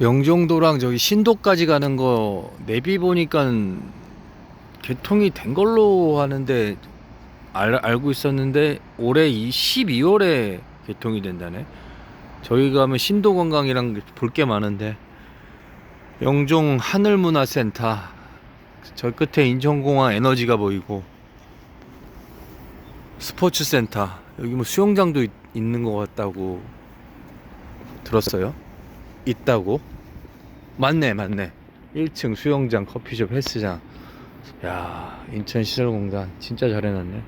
영종도랑 저기 신도까지 가는 거 내비 보니까 개통이 된 걸로 하는데 알, 알고 있었는데 올해 이 12월에 개통이 된다네. 저희 가면 신도 관광이랑 볼 게 많은데 영종 하늘문화센터 저 끝에 인천공항 에너지가 보이고 스포츠센터 여기 뭐 수영장도 있, 있는 것 같다고 들었어요. 있다고? 맞네, 맞네. 1층 수영장, 커피숍, 헬스장. 야, 인천 시설공단 진짜 잘 해놨네.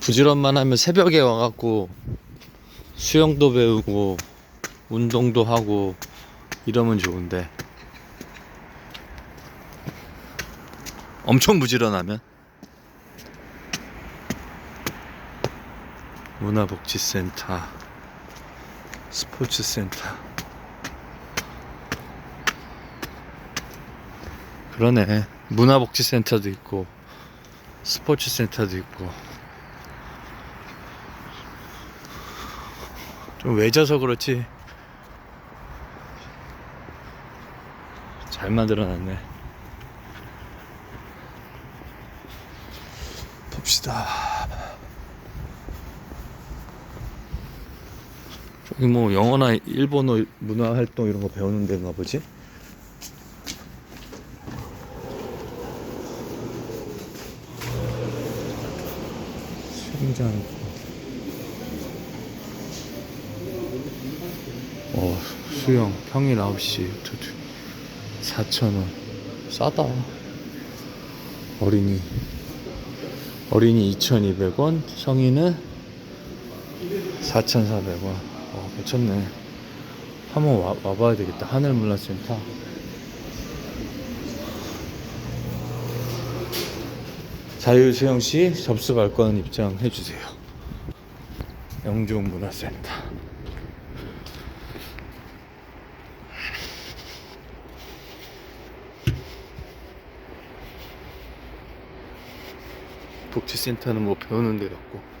부지런만 하면 새벽에 와갖고 수영도 배우고 운동도 하고 이러면 좋은데 엄청 부지런하면 문화복지센터 스포츠센터. 그러네. 문화복지센터도 있고 스포츠센터도 있고. 좀 외져서 그렇지. 잘 만들어놨네. 봅시다 저기 뭐 영어나 일본어 문화 활동 이런 거 배우는 데인가 보지? 수영장. 어, 수영 평일 9시 4,000원. 싸다. 어린이. 어린이 2,200원, 성인은 4,400원. 어, 괜찮네. 한번 와, 와봐야 되겠다. 하늘 문화센터. 자유수영 시 접수 발권 입장해 주세요. 영종 문화센터. 복지센터는 뭐 배우는 데도 없고.